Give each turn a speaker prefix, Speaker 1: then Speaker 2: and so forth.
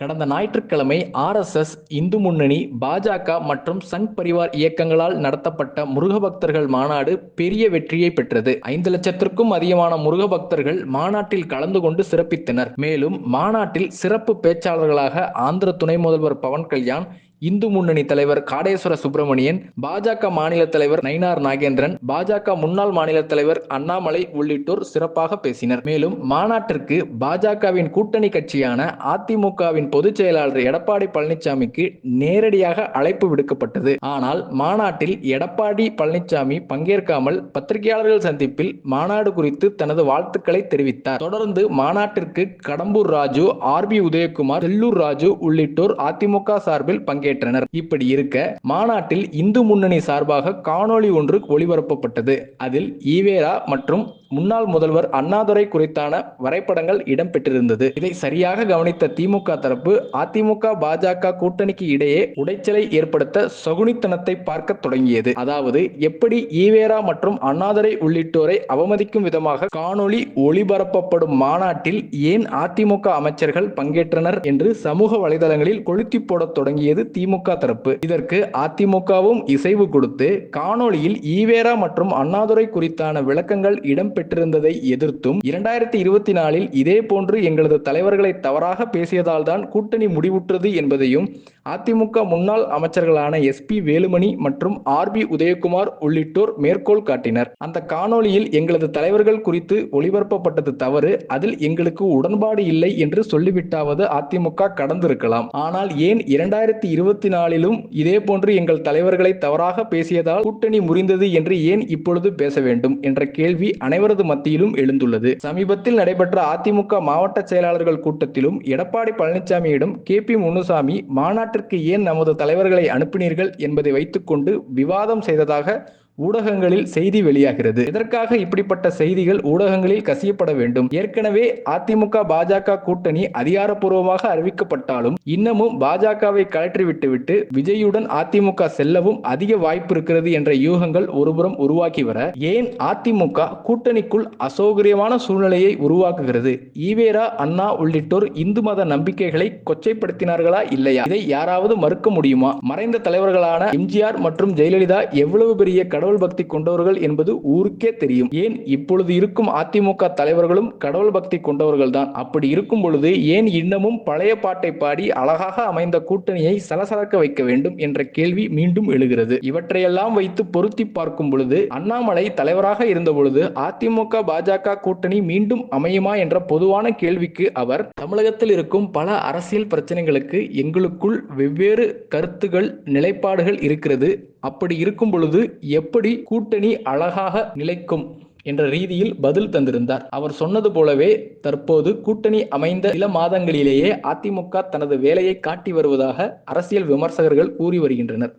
Speaker 1: கடந்த ஞாயிற்றுக்கிழமை ஆர்எஸ்எஸ் இந்து முன்னணி பாஜக மற்றும் சங் பரிவார் இயக்கங்களால் நடத்தப்பட்ட முருக பக்தர்கள் மாநாடு பெரிய வெற்றியை பெற்றது. ஐந்து லட்சத்திற்கும் அதிகமான முருக பக்தர்கள் மாநாட்டில் கலந்து கொண்டு சிறப்பித்தனர். மேலும் மாநாட்டில் சிறப்பு பேச்சாளர்களாக ஆந்திர துணை முதல்வர் பவன் கல்யாண் இந்து முன்னணி தலைவர் காடேஸ்வர சுப்பிரமணியன் பாஜக மாநில தலைவர் நயினார் நாகேந்திரன் பாஜக முன்னாள் மாநில தலைவர் அண்ணாமலை உள்ளிட்டோர் சிறப்பாக பேசினர். மேலும் மாநாட்டிற்கு பாஜகவின் கூட்டணி கட்சியான அதிமுகவின் பொதுச் செயலாளர் எடப்பாடி பழனிசாமிக்கு நேரடியாக அழைப்பு விடுக்கப்பட்டது. ஆனால் மாநாட்டில் எடப்பாடி பழனிசாமி பங்கேற்காமல் பத்திரிகையாளர்கள் சந்திப்பில் மாநாடு குறித்து தனது வாழ்த்துக்களை தெரிவித்தார். தொடர்ந்து மாநாட்டிற்கு கடம்பூர் ராஜு ஆர் பி உதயகுமார் செல்லூர் ராஜு உள்ளிட்டோர் அதிமுக சார்பில் பங்கேற்றனர் இப்படி இருக்க மாநாட்டில் இந்து முன்னணி சார்பாக காணொளி ஒன்று ஒளிபரப்பப்பட்டது. அதில் ஈவேரா மற்றும் முன்னாள் முதல்வர் அண்ணாதுரை குறித்தான வரைபடங்கள் இடம்பெற்றிருந்தது. இதை சரியாக கவனித்த திமுக தரப்பு அதிமுக பாஜக கூட்டணிக்கு இடையே உடைச்சலை ஏற்படுத்த சகுனித்தனத்தை பார்க்க தொடங்கியது. அதாவது எப்படி ஈவேரா மற்றும் அண்ணாதுரை உள்ளிட்டோரை அவமதிக்கும் விதமாக காணொளி ஒளிபரப்பப்படும் மாநாட்டில் ஏன் அதிமுக அமைச்சர்கள் பங்கேற்றனர் என்று சமூக வலைதளங்களில் கொளுத்தி போடத் தொடங்கியது திமுக தரப்பு. இதற்கு அதிமுகவும் இசைவு கொடுத்து காணொளியில் ஈவேரா மற்றும் அண்ணாதுரை குறித்தான விளக்கங்கள் பெற்றிருந்ததை எதிர்த்தும் இரண்டாயிரத்தி இருபத்தி நாலில் இதே போன்று எங்களது தலைவர்களை தவறாக பேசியதால் தான் கூட்டணி முடிவுற்றது என்பதையும் அதிமுக முன்னாள் அமைச்சர்களான எஸ் பி வேலுமணி மற்றும் ஆர் பி உதயகுமார் உள்ளிட்டோர் மேற்கோள் காட்டினர். அந்த காணொளியில் எங்களது தலைவர்கள் குறித்து ஒளிபரப்பப்பட்டது தவறு அதில் எங்களுக்கு உடன்பாடு இல்லை என்று சொல்லிவிட்டாவது அதிமுக கடந்திருக்கலாம். ஆனால் ஏன் இரண்டாயிரத்தி இருபத்தி நாலிலும் இதே போன்று எங்கள் தலைவர்களை தவறாக பேசியதால் கூட்டணி முறிந்தது என்று ஏன் இப்பொழுது பேச வேண்டும்? என்ற கேள்வி அனைவரது மத்தியிலும் எழுந்துள்ளது. சமீபத்தில் நடைபெற்ற அதிமுக மாவட்ட செயலாளர்கள் கூட்டத்திலும் எடப்பாடி பழனிசாமியிடம் கே பி முனுசாமி மாநாட்டிற்கு ஏன் நமது தலைவர்களை அனுப்பினீர்கள் என்பதை வைத்துக்கொண்டு விவாதம் செய்ததாக ஊடகங்களில் செய்தி வெளியாகிறது. இதற்காக இப்படிப்பட்ட செய்திகள் ஊடகங்களில் கசியப்பட வேண்டும்? ஏற்கனவே அதிமுக பாஜக கூட்டணி அதிகாரப்பூர்வமாக அறிவிக்கப்பட்டாலும் இன்னமும் பாஜகவை கலற்றி விட்டுவிட்டு விஜயுடன் அதிமுக செல்லவும் அதிக வாய்ப்பு இருக்கிறது என்ற யூகங்கள் ஒருபுறம் உருவாக்கி வர ஏன் அதிமுக கூட்டணிக்குள் அசௌகரியமான சூழ்நிலையை உருவாக்குகிறது? ஈவேரா அண்ணா உள்ளிட்டோர் இந்து மத நம்பிக்கைகளை கொச்சைப்படுத்தினார்களா இல்லையா? இதை யாராவது மறுக்க முடியுமா? மறைந்த தலைவர்களான எம்ஜிஆர் மற்றும் ஜெயலலிதா எவ்வளவு பெரிய கடவுள் கடவுள் பக்தி கொண்டவர்கள் என்பது ஊருக்கே தெரியும். ஏன் இப்பொழுது இருக்கும் அதிமுக தலைவர்களும் கடவுள் பக்தி கொண்டவர்கள் தான் அப்படி இருக்கும் பொழுது ஏன் இன்னமும் பழைய பாட்டை பாடி அழகாக அமைந்த கூட்டணியை சலசலக்க வைக்க வேண்டும் என்ற கேள்வி மீண்டும் எழுகிறது. இவற்றையெல்லாம் வைத்து பொருத்தி பார்க்கும் பொழுது அண்ணாமலை தலைவராக இருந்த பொழுது அதிமுக பாஜக கூட்டணி மீண்டும் அமையுமா என்ற பொதுவான கேள்விக்கு அவர் தமிழகத்தில் இருக்கும் பல அரசியல் பிரச்சனைகளுக்கு எங்களுக்குள் வெவ்வேறு கருத்துகள் நிலைப்பாடுகள் இருக்கிறது. அப்படி இருக்கும் பொழுது எப்படி கூட்டணி அழகாக நிலைக்கும் என்ற ரீதியில் பதில் தந்திருந்தார். அவர் சொன்னது போலவே தற்போது கூட்டணி அமைந்த சில மாதங்களிலேயே அதிமுக தனது வேலையை காட்டி வருவதாக அரசியல் விமர்சகர்கள் கூறி வருகின்றனர்.